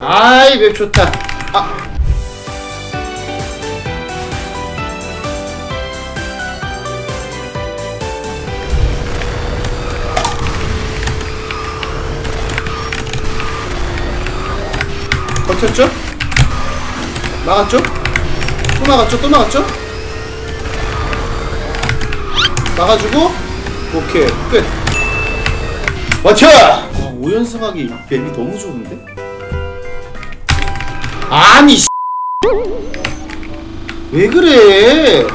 아이 맵 좋다 아 버텼죠? 막았죠? 또 막았죠? 또 막았죠? 막아주고 오케이 끝 버텨! 아, 5연승하기 맵이 너무 좋은데? 아니 씨. 왜 그래?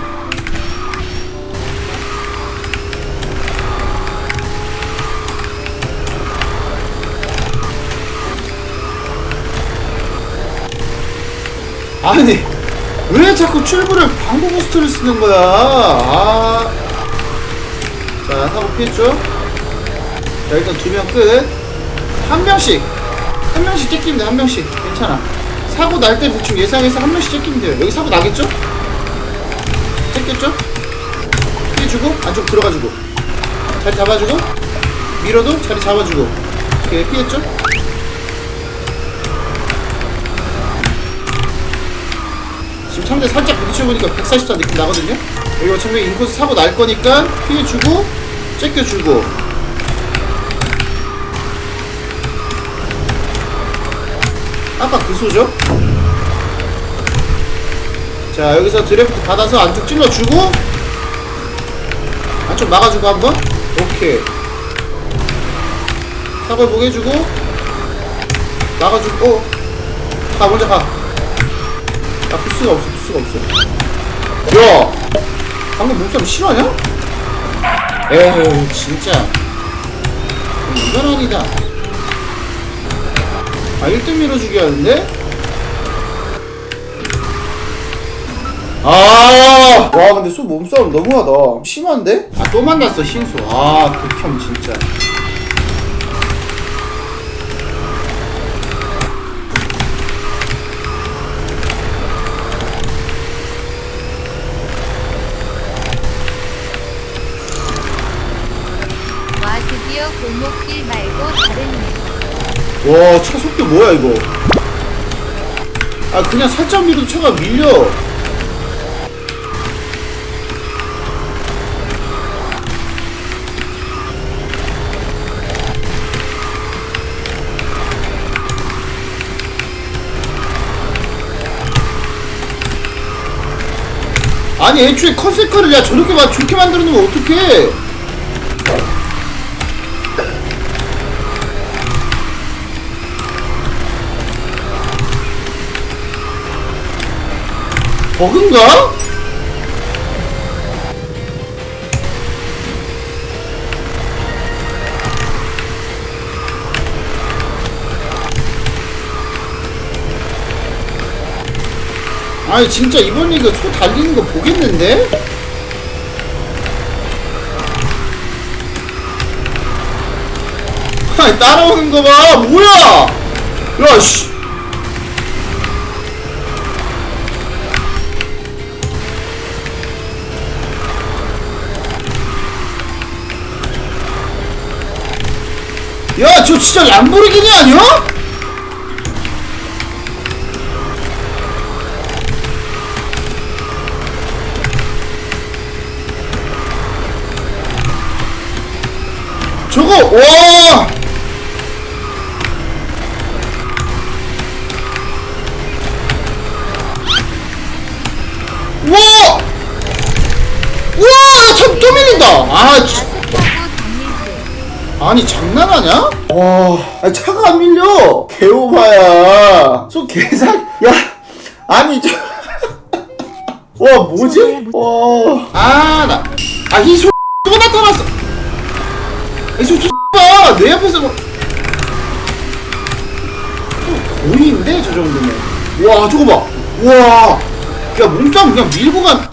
아니 왜 자꾸 출구를 방구 부스트를 쓰는 거야? 아. 자 사고 피했죠? 자 일단 두 명 끝. 한 명씩. 한 명씩 째끼면 돼한 명씩. 괜찮아 사고 날 때 대충 예상해서 한 명씩 째끼면 돼요 여기 사고 나겠죠? 째겠죠? 피해주고 안쪽 들어가주고 자리 잡아주고 밀어도 자리 잡아주고 오케이 피했죠? 지금 상대 살짝 부딪혀보니까 144 느낌 나거든요? 여기 어차피 인코스 사고 날 거니까 피해주고 째껴주고 아까 그 소죠? 자 여기서 드래프트 받아서 안쪽 찔러주고 안쪽 막아주고 한번 오케이 사고 보게 해주고 막아주고 어. 가 먼저 가 아, 부스가 없어, 부스가 없어. 야! 방금 몸싸움 실화냐? 에이, 진짜. 이건 아니다. 아, 1등 밀어주기 하는데? 아! 와, 근데 수 몸싸움 너무하다. 심한데? 아, 또 만났어, 신수. 아, 극혐, 진짜. 와 드디어 골목길 말고 다른 길. 와, 차 속도 뭐야, 이거? 아, 그냥 살짝 밀어도 차가 밀려. 아니, 애초에 컨셉카를 야, 저렇게 막 좋게 만들어 놓으면 어떡해? 버그인가? 아니 진짜 이번 리그 소 달리는 거 보겠는데? 아니 따라오는 거 봐 뭐야 야씨 야, 저 진짜 람보르기니 아니야? 저거, 와! 와! 아니 장난하냐? 와 아니, 차가 안 밀려. 개오바야. 저 개사 야 아니 저 와 뭐지? 와아나아 희소 또 나타났어. 희소 봐내 앞에서 뭐. 좀 고인데 저 정도면. 와 저거 봐와. 야 몸싸움 그냥 밀고 간.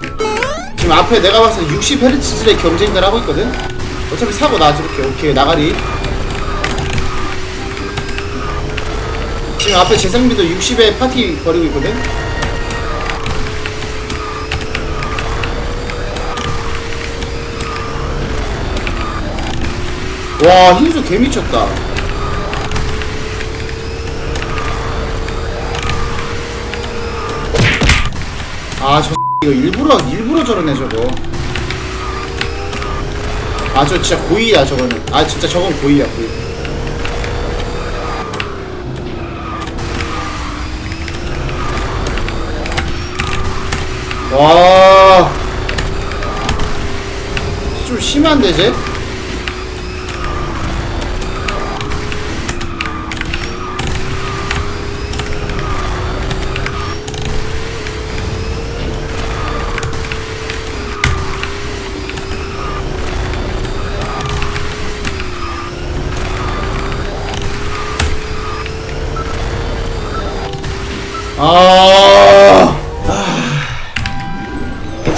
지금 앞에 내가 봤을 때 60Hz의 경쟁들 하고 있거든 어차피 사고 나지 저렇게. 오케이 나가리. 지금 앞에 재상비도 60에 파티 버리고 있거든? 와 흰수 개미쳤다. 아저 이거 일부러 일부러 저러네 저거. 아, 저 진짜 고의야 저거는. 아, 진짜 저건 고의야 고의. 와. 좀 심한데 쟤?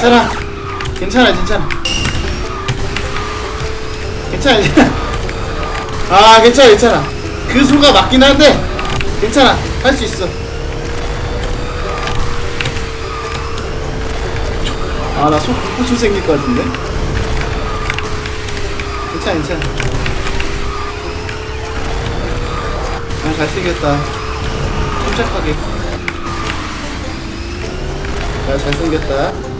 괜찮아. 괜찮아, 괜찮아. 괜찮아, 괜찮아. 아, 괜찮아, 괜찮아. 그 수가 맞긴 한데, 괜찮아. 할 수 있어. 아, 나속 고추 생길 것 같은데? 괜찮아, 괜찮아. 아, 잘생겼다. 침착하게. 야, 잘생겼다.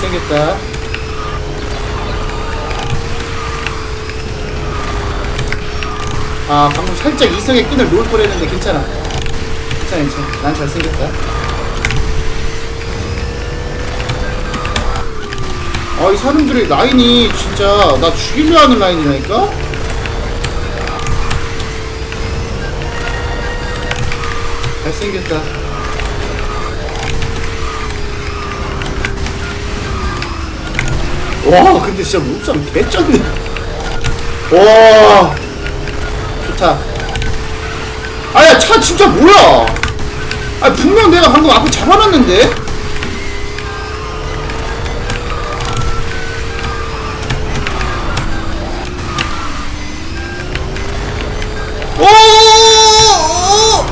생겼다. 아, 방금 살짝 이성의 끈을 놓을 뻔 했는데 괜찮아. 괜찮아, 괜찮아. 난 잘생겼다. 아, 이 사람들의 라인이 진짜 나 죽이려 하는 라인이라니까? 잘생겼다. 와, 근데 진짜 룩상 개쩐네. 와, 좋다. 아야, 차 진짜 뭐야? 아, 분명 내가 방금 앞에 잡아놨는데? 오! 오!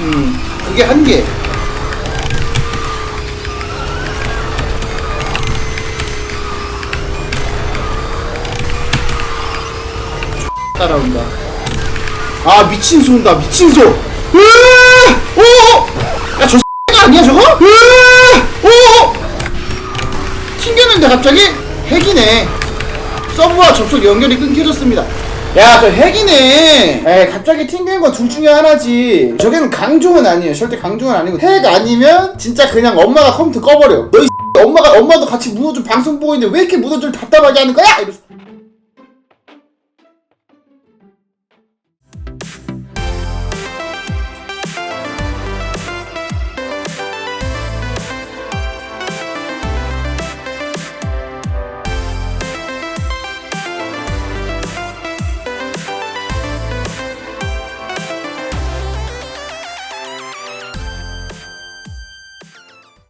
음, 그게 한 개. 따라온다. 아 미친 소온다 미친 소. 오! 야저 X가 아니야 저거? 오! 튕겼는데 갑자기 핵이네. 서브와 접속 연결이 끊겨졌습니다. 야, 저 핵이네. 에, 갑자기 튕기는 건 둘 중에 하나지. 저게는 강종은 아니에요. 절대 강종은 아니고 핵 아니면 진짜 그냥 엄마가 컴퓨터 꺼버려. 너이 엄마가 엄마도 같이 문어준 방송 보고 있는데 왜 이렇게 문어준 답답하게 하는 거야? 이러면서